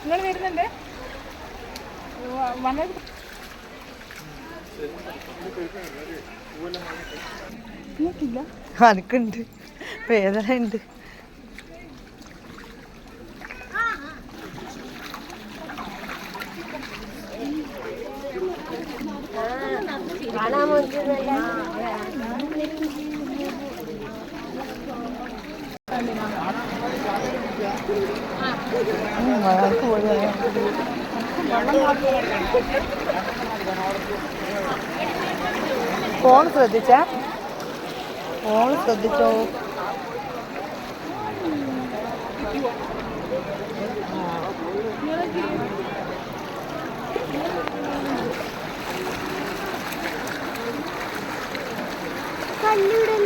നിങ്ങൾ വരുന്നുണ്ട്? വന്നത് എനിക്കില്ല. എനിക്കുണ്ട്. വേദന ഉണ്ട് ഫോൺ ശ്രദ്ധിച്ച? ഫോൺ ശ്രദ്ധിച്ചോ? കല്ലിവിടെ